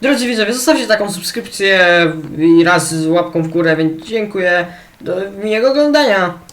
Drodzy widzowie, zostawcie taką subskrypcję i raz z łapką w górę, więc dziękuję. Do miłego oglądania.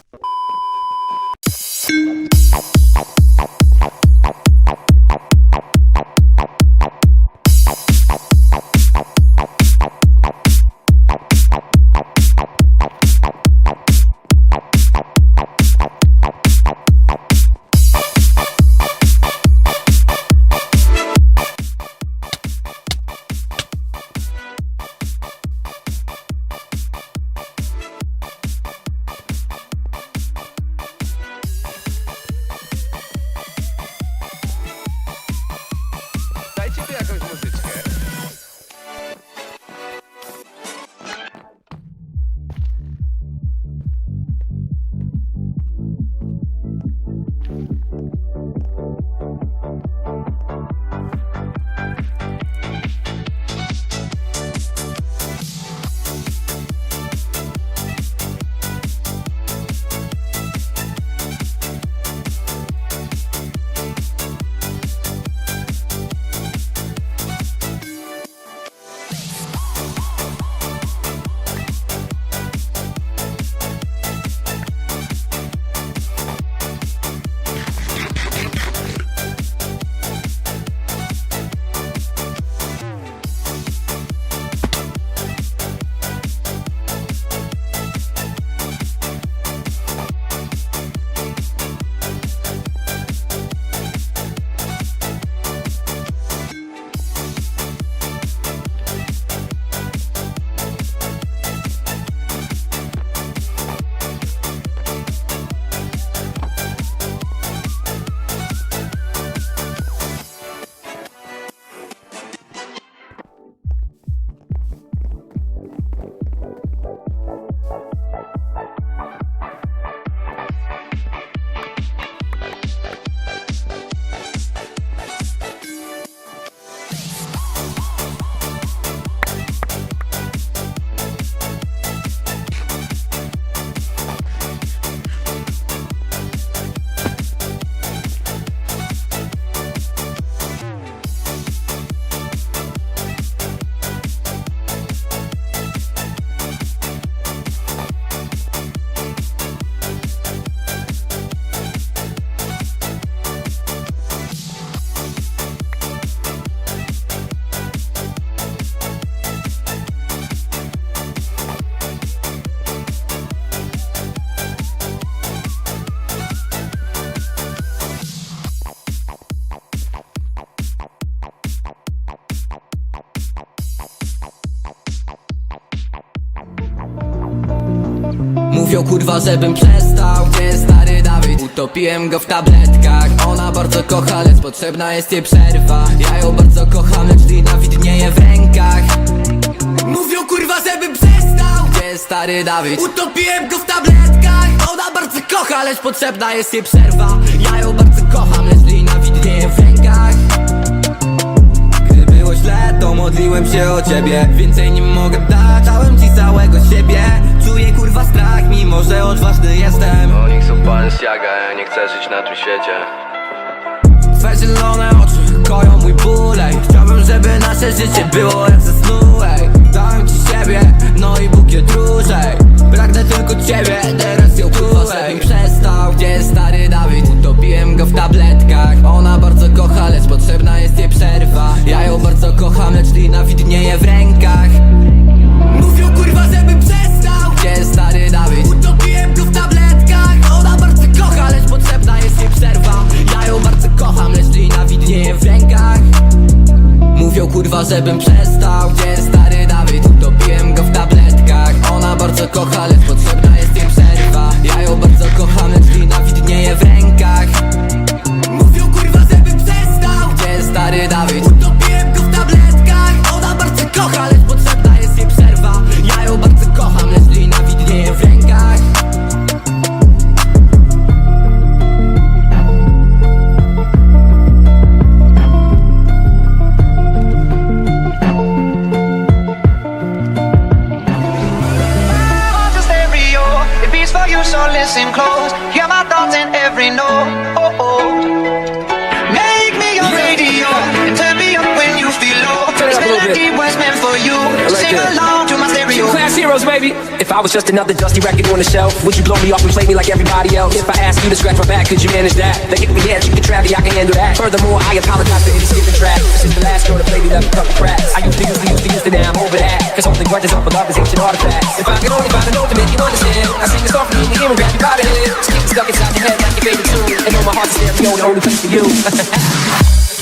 Kurwa, żebym przestał. Jest stary Dawid? Utopiłem go w tabletkach. Ona bardzo kocha, lecz potrzebna jest jej przerwa. Ja ją bardzo kocham, lecz nienawidnieję w rękach. Mówią kurwa, żebym przestał. Gdzie stary Dawid? Utopiłem go w tabletkach. Ona bardzo kocha, lecz potrzebna jest jej przerwa. Ja ją bardzo kocham, lecz nienawidnieję w rękach. Gdy było źle, to modliłem się o ciebie. Więcej nie mogę dać, dałem ci całego siebie Kurwa strach, mimo że odważny jestem Oni chcą Balenciaga, ja nie chcę żyć na tym świecie. Twe zielone oczy koją mój ból ej. Chciałbym, żeby nasze życie było jak ze snu ej. Dałem ci siebie, no i bukiet róż ej. Pragnę tylko ciebie, teraz ją kurwa przestał Gdzie jest stary Dawid? Utopiłem go w tabletkach Ona bardzo kocha, lecz potrzebna jest jej przerwa Ja ją bardzo kocham, lecz nienawidnieję w rękach Mówią kurwa, żebym przestał jest stary Dawid? Utopiłem go w tabletkach. Ona bardzo kocha, lecz potrzebna jest jej przerwa. Ja ją bardzo kocham, lecz nienawidnieję w rękach. Mówią kurwa, żebym przestał. Gdzie jest stary Dawid? Utopiłem go w tabletkach. Ona bardzo kocha, lecz potrzebna jest jej przerwa. Ja ją bardzo kocham, lecz nienawidnieję w rękach. Mówią kurwa, żebym przestał. Gdzie jest stary Dawid? Was just another dusty record on the shelf, would you blow me off and play me like everybody else? If I asked you to scratch my back, could you manage that? They give me head, you can trap me, I can handle that. Furthermore, I apologize for any skipping track. This is the last girl to play me left a couple cracks. I used to use to use to use to now I'm over that. Cause holding grudges over love is ancient artifacts. If I could only find a note to make you understand, I sing this song for you to hear and grab you by the head. It stuck inside your head like your favorite tune. And know my heart's a stereo, the only place for you.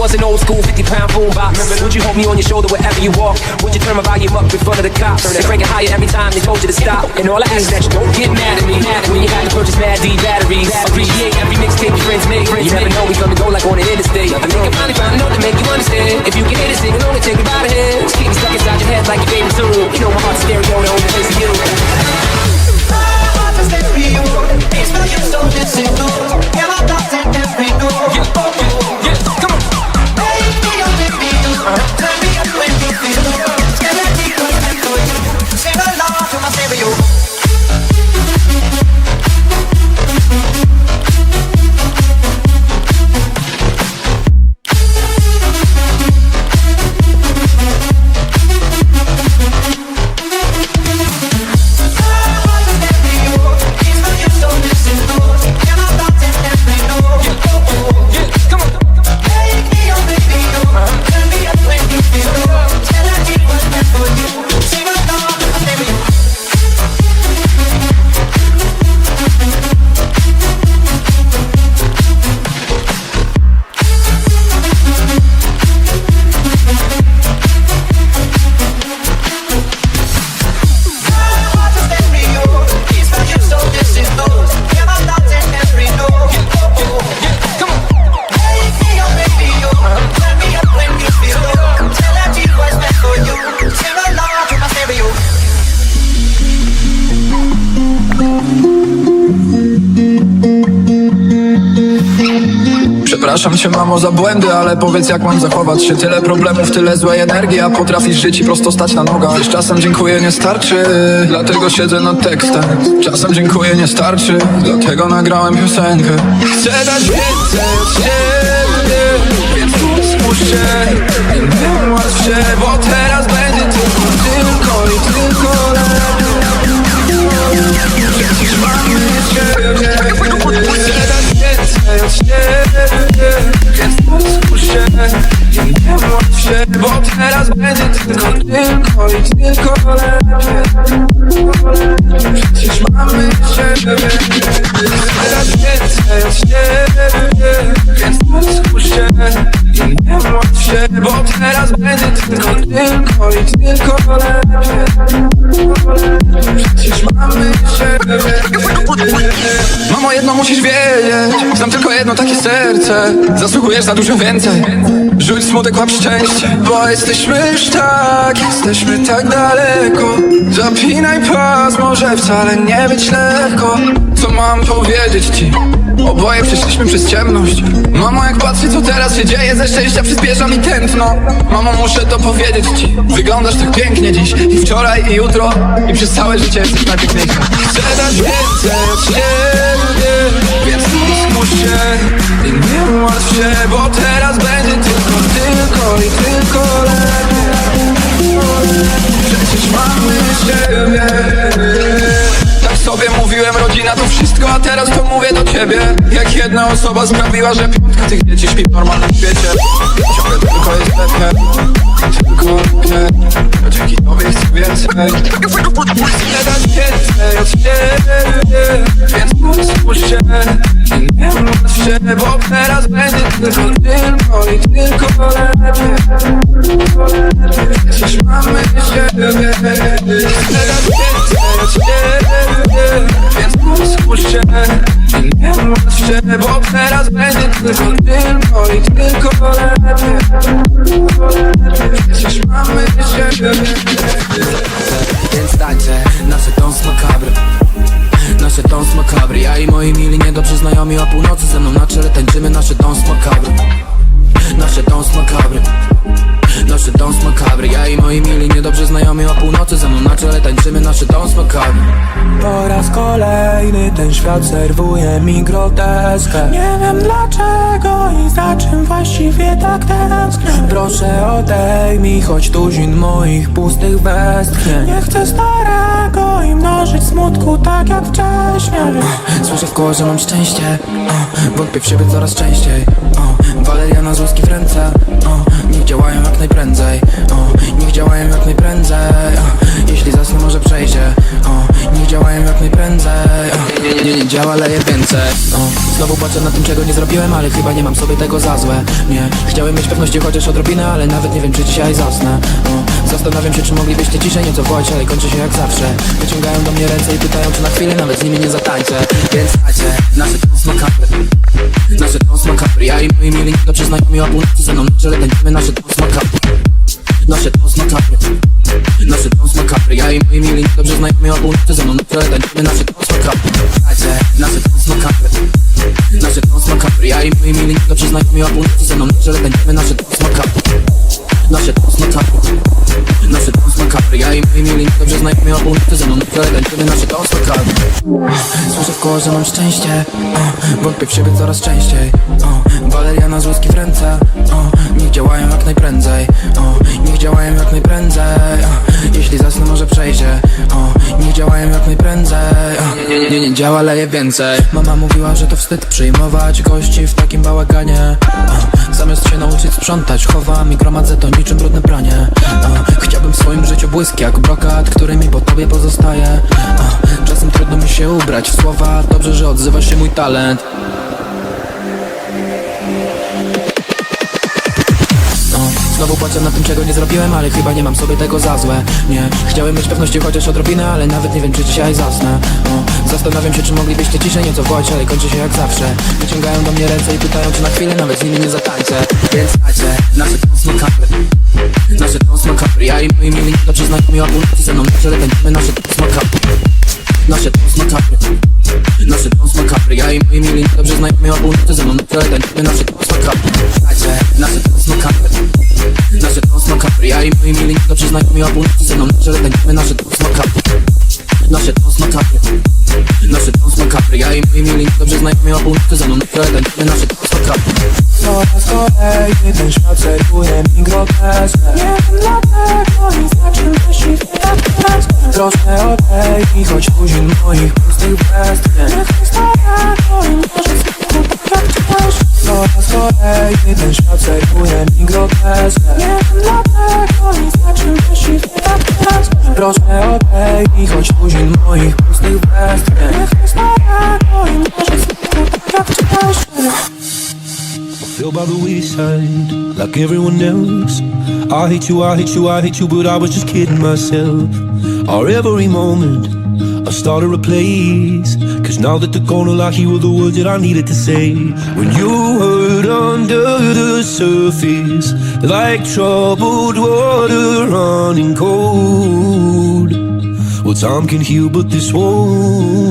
was an old school 50 pound boombox, would you hold me on your shoulder wherever you walk? Would you turn my volume up in front of the cops? And crank it higher every time they told you to stop. And all I ask is that you don't get mad at me. When you had to purchase Mad D batteries, appreciate every mixtape your friends make. You never know we gonna go like on an interstate. I think I finally found a note to make you understand. If you can hit it, sing it, only take it by the head. Just keep me stuck inside your head like your favorite tune. You know my heart's stereo, the only place you. stereo. Beats for you, so listen close. Hear my thoughts in every note. Oh, oh. Yeah, come uh-huh. Przepraszam cię mamo za błędy, ale powiedz jak mam zachować się. Tyle problemów, tyle złej energii, a potrafisz żyć i prosto stać na nogach. Wiesz, czasem dziękuję nie starczy, dlatego siedzę nad tekstem. Czasem dziękuję nie starczy, dlatego nagrałem piosenkę. Chcę dać więcej od siebie, więc skusz się. Nie martw się, bo teraz będzie tylko, tylko i tylko Przecież mamy ciebie Chcę dać więcej od siebie się Bo teraz będzie tylko, tylko i tylko lepiej. Przecież mamy Chcę dać więcej od siebie Więc skusz się i nie martw się Bo teraz będzie tylko, tylko i tylko lepiej. Przecież mamy ciebie Mamo, jedno musisz wiedzieć. Znam tylko jedno takie serce. Zasługujesz za dużo więcej. Rzuć smutek, łap szczęście. Bo jesteśmy już tak Jesteśmy tak daleko. Zapinaj pas, może wcale nie być lekko. Co mam powiedzieć ci? Oboje przeszliśmy przez ciemność. Mamo, jak patrzę co teraz się dzieje Ze szczęścia przyspiesza mi tętno. Mamo, muszę to powiedzieć ci. Wyglądasz tak pięknie dziś. I wczoraj, i jutro I przez całe życie jesteś najpiękniejsza Chcę dać więcej od Sobie mówiłem, rodzina to wszystko A teraz to mówię do ciebie. Jak jedna osoba sprawiła, że piątka tych dzieci śpi w normalnym świecie. Ciągle tylko jest lepiej Tylko lepiej dzięki tobie chcę więcej. Chcę dać więcej od siebie Więc skusz się Nie martw się Bo teraz będzie tylko, tylko i tylko lepiej. Mamy siebie więcej od siebie się I nie martw się, bo teraz będzie tylko, tylko i tylko lepiej. Mamy siebie Więc dajcie nasze makabry Nasze dons makabry Ja i moi mili niedobrze znajomi o północy Ze mną na czele tańczymy nasze dons makabry Nasze dons makabry Nasze dons makabry. Ja i moi mili niedobrze znajomi o północy. Ze mną na czele tańczymy nasze dons makabry. Po raz kolejny ten świat serwuje mi groteskę. Nie wiem dlaczego i za czym właściwie tak tęsknię. Proszę odejmij choć tuzin moich pustych westchnień. Nie chcę starego i mnożyć smutku tak jak wcześniej. Słyszę w koło, że mam szczęście. Wątpię w siebie coraz częściej. Waleriana z łuski w ręce najprędzej. O, Niech działają jak najprędzej. O, Jeśli zasnę może przejdzie. O, Niech działają jak najprędzej. O, nie, nie, nie, nie działa, leje więcej. O, Znowu płaczę na tym, czego nie zrobiłem Ale chyba nie mam sobie tego za złe. Nie, chciałem mieć pewności chociaż odrobinę Ale nawet nie wiem, czy dzisiaj zasnę. O, Zastanawiam się, czy moglibyście ciszej nieco wołać Ale kończy się jak zawsze. Wyciągają do mnie ręce i pytają, czy na chwilę nawet z nimi nie zatańczę. Więc dajcie nasze dons makabry Nasze dons makabry Ja i moi mili dobrze znajomi o północy Ze mną czele tańczymy? Nasze dons makabry Nasze dons makabry Nasze dons makabry Ja i moi mili dobrze znajomi o północy Ze mną czele tańczymy? Nasze dons makabry Dajcie nasze dons makabry Nasze dons makabry Ja i moi mili dobrze znajomi o północy Ze mną czele tańczymy? Nasze dons makabry Nasze dons makabry Nasze dons makabry Ja i moi mili dobrze znajomi o północy Ze mną tańczymy nasze dons makabry Słyszę w koło, że mam szczęście. Wątpię w siebie coraz częściej. O, Waleriana z łuski w ręce. O, Niech działają jak najprędzej. O, Niech działają jak najprędzej. Jeśli zasnę może przejdzie. O, Niech działają jak najprędzej. O, nie, nie, nie, nie działa, leje więcej. Mama mówiła, że to wstyd przyjmować gości w takim bałaganie. Zamiast się nauczyć sprzątać Chowam i gromadzę to niczym brudne pranie. O, Chciałbym w swoim życiu błysk jak brokat Który mi po tobie pozostaje. O, Czasem trudno mi się ubrać w słowa Dobrze, że odzywa się mój talent. No, Znowu płaczę na tym, czego nie zrobiłem, ale chyba nie mam sobie tego za złe. Nie, chciałem mieć pewności chociaż odrobinę, ale nawet nie wiem, czy dzisiaj zasnę. O, Zastanawiam się, czy moglibyście ciszej nieco wołać, ale kończy się jak zawsze. Wyciągają do mnie ręce i pytają, czy na chwilę nawet z nimi nie zatańczę. Więc dajcie nasze dons makabry Nasze dons makabry Ja i moi mili dobrze znajomi o północy Ze mną na czele tańczymy nasze dons makabry Nasze dons makabry Nasze dons makabry Ja i moi mili dobrze znajomi o północy Ze mną na czele tańczymy nasze dons makabry Dajcie nasze dons makabry Nasze dons makabry Ja i moi mili dobrze znajomi o północy Ze mną na czele tańczymy nasze dons makabry Nasze dons makabry. Nasze dons makabry. Ja i moi mili dobrze znajomi o północy Ze mną na tańczymy nasze dons makabry. Po raz kolejny ten świat serwuje mi groteskę. Nie wiem dlaczego i za czym tęsknię Proszę odejmij choć tuzin moich pustych westchnień Nie chcę starego i mnożyć smutku tak jak wcześniej Po raz kolejny ten świat serwuje mi groteskę like everyone else. I hate you, I hate you, I hate you, but I was just kidding myself. Our every moment, I started a place. Cause now that they're gone, all I were the words that I needed to say. When you hurt under the surface, like troubled water running cold. Well, time can heal, but this won't.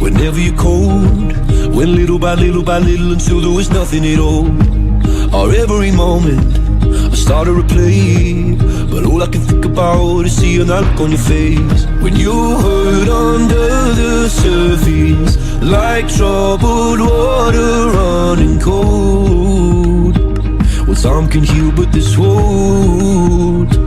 Whenever you're cold, little by little by little until there was nothing at all. Our every moment, I start to replay, but all I can think about is seeing that look on your face when you hurt under the surface, like troubled water running cold. Well, time can heal, but this won't.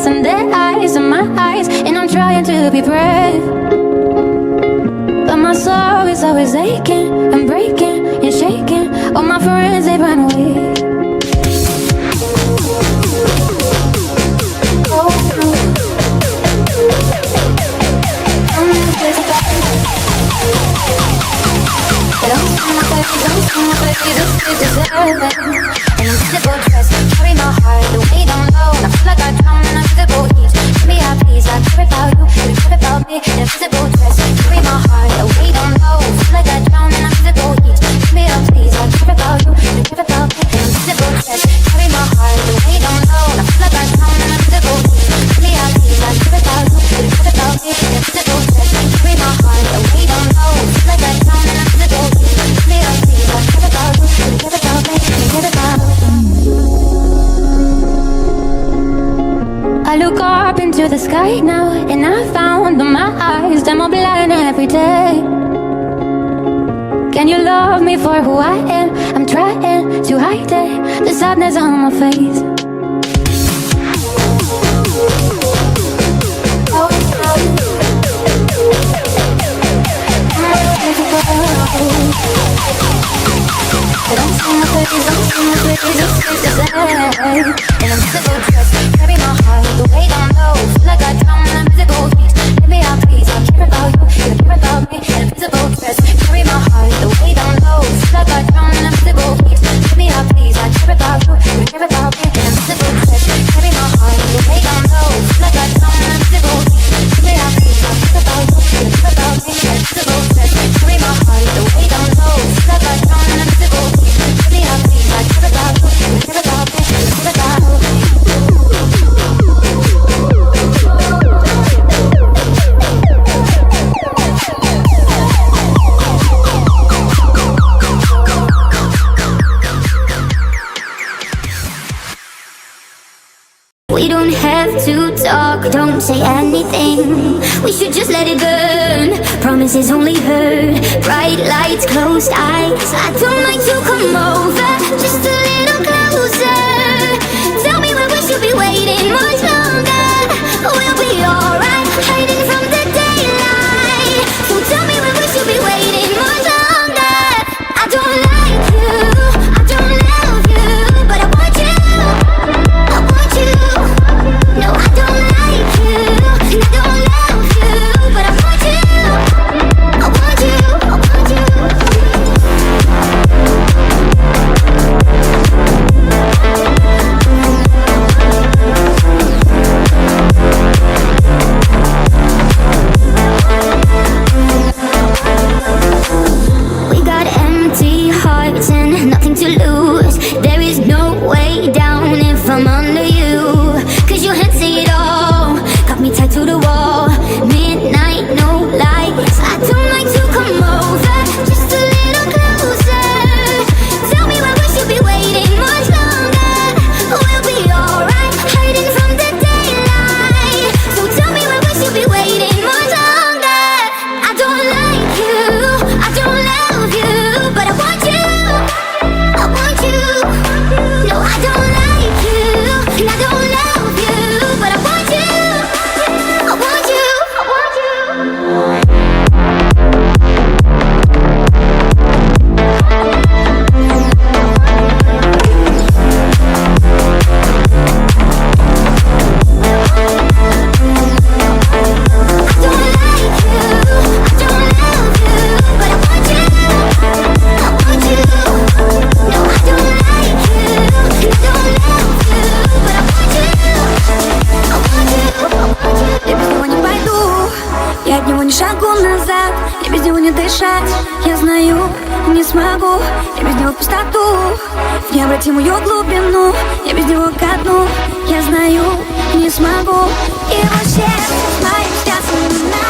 Eyes, and their eyes, and my eyes, and I'm trying to be brave. But my soul is always aching and breaking and shaking. All my friends, they run away. Invisible dress, carry my heart, the weight down low, and I feel like I drown in invisible. Give me a piece, I care about you, you care about me. Invisible sky now, and I found that my eyes them are blind every day. Can you love me for who I am? I'm trying to hide it, the sadness on my face. Don't see my face, don't see my face, it's safe to say. In a physical dress, carry my heart, the I got down when I'm physical. Hit me out, please. I care about you, you care about me, and invisible. We don't have to talk, don't say anything. We should just let it burn. Promises only hurt. Bright lights, closed eyes. I don't like to come over, just a little closer. Tell me where we should be waiting much longer. We'll be alright, могу. Я без него в пустоту. В необратимую глубину. Я без него ко дну. Я знаю, не смогу. И вообще с моим сердцем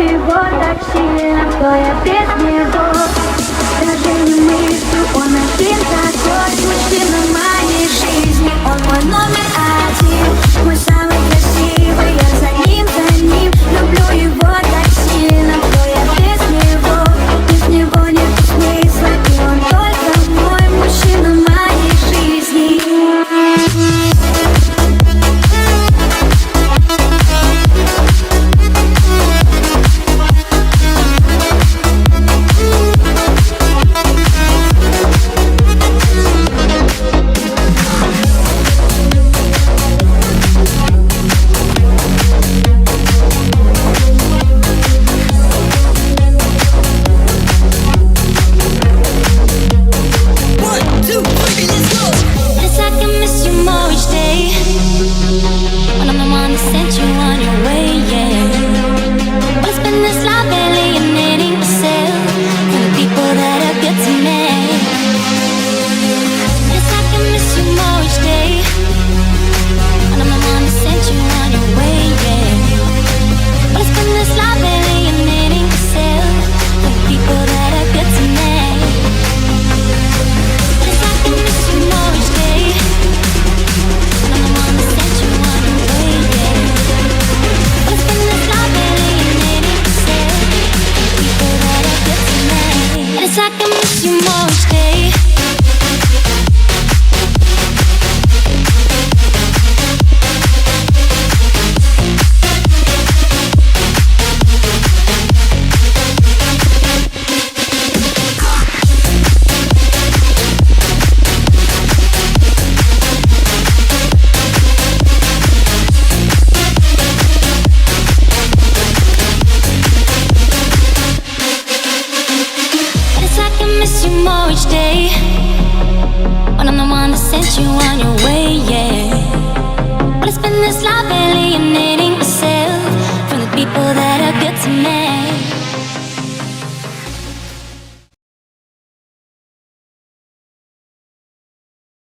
его так сильно, кто я без